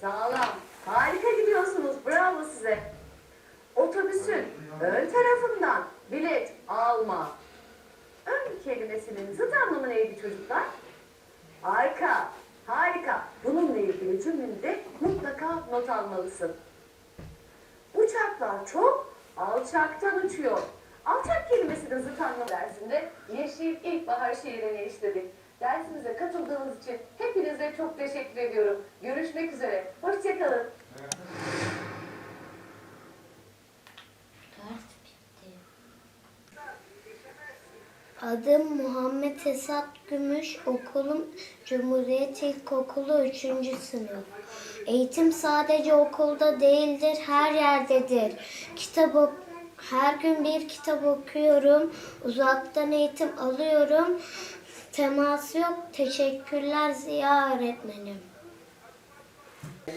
Sağlam. Harika gidiyorsunuz. Bravo size. Otobüsün ön tarafından bilet alma. Ön kelimesinin zıt anlamı neydi çocuklar? Arka. Harika. Bununla ilgili cümleni de mutlaka not almalısın. Uçaklar çok alçaktan uçuyor. Alçak kelimesinin zıt anlamı dersinde Yeşil İlkbahar şiirini işledik. Dersimize katıldığınız için hepinize çok teşekkür ediyorum. Görüşmek üzere. Hoşçakalın. Adım Muhammed Esat Gümüş, okulum Cumhuriyet İlkokulu 3. sınıf. Eğitim sadece okulda değildir, her yerdedir. Kitap her gün bir kitap okuyorum, uzaktan eğitim alıyorum. Temas yok, teşekkürler Ziya öğretmenim.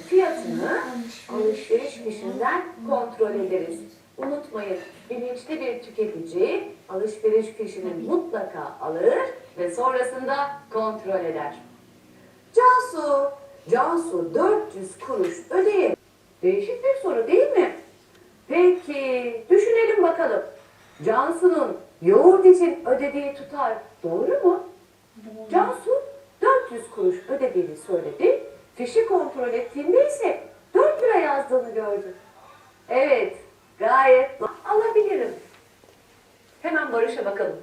Fiyatını alışveriş fişinden kontrol ederiz. Unutmayın, bilinçli bir tüketici alışveriş fişini mutlaka alır ve sonrasında kontrol eder. Cansu, Cansu 400 kuruş ödeyebilir. Değişik bir soru değil mi? Peki, düşünelim bakalım. Cansu'nun yoğurt için ödediği tutar doğru mu? Cansu 400 kuruş ödediğini söyledi. Fişi kontrol ettiğinde ise 4 lira yazdığını gördü. Evet, gayet alabilirim. Hemen Barış'a bakalım.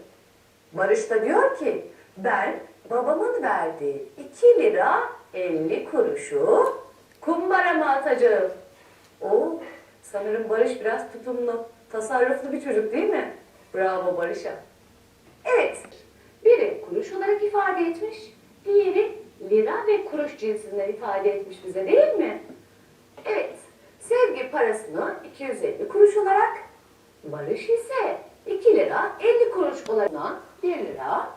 Barış da diyor ki, ben babamın verdiği 2 lira 50 kuruşu kumbarama atacağım. O sanırım Barış biraz tutumlu, tasarruflu bir çocuk değil mi? Bravo Barış'a. Kuruş olarak ifade etmiş, diğeri lira ve kuruş cinsinden ifade etmiş bize değil mi? Evet, sevgi parasını 250 kuruş olarak, barış ise 2 lira 50 kuruş olarak 1 lira,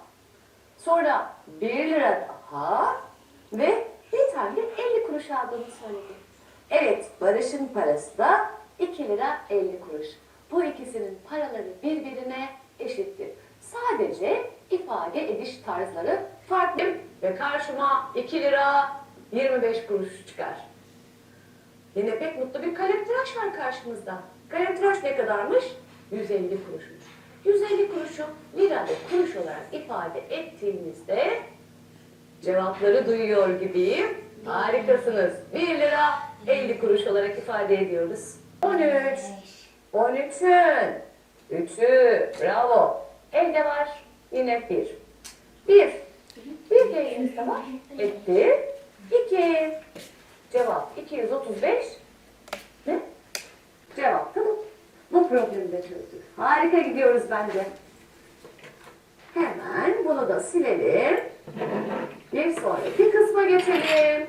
sonra 1 lira daha ve bir tane 50 kuruş aldığını söyledi. Evet, Barış'ın parası da 2 lira 50 kuruş. Bu ikisinin paraları birbirine eşittir. Sadece ediş tarzları farklı ve karşıma 2 lira 25 kuruş çıkar. Yine pek mutlu bir kalemtıraş var karşımızda. Kalemtıraş ne kadarmış? 150 kuruşmuş. 150 kuruşu lira ve kuruş olarak ifade ettiğimizde cevapları duyuyor gibiyim. Harikasınız. 1 lira 50 kuruş olarak ifade ediyoruz. 13. 13'ün. 3'ü. Bravo. Elde var. Yine 1. 1. Bir elimizde var. Etti. 2. Cevap 235. Ne? Cevap da bu. Bu problemi de çözdük. Harika gidiyoruz bence. Hemen bunu da silelim. Bir sonraki kısma geçelim.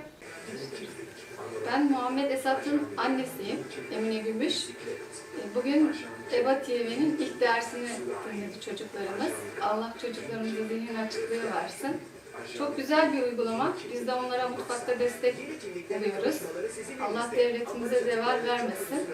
Ben Muhammed Esat'ın annesiyim, Emine Gümüş. E, Bugün EBA TV'nin ilk dersini dinledi çocuklarımız. Allah çocuklarımıza zihin açıklığı versin. Çok güzel bir uygulama. Biz de onlara mutfakta destek oluyoruz. Allah devletimize zeval vermesin.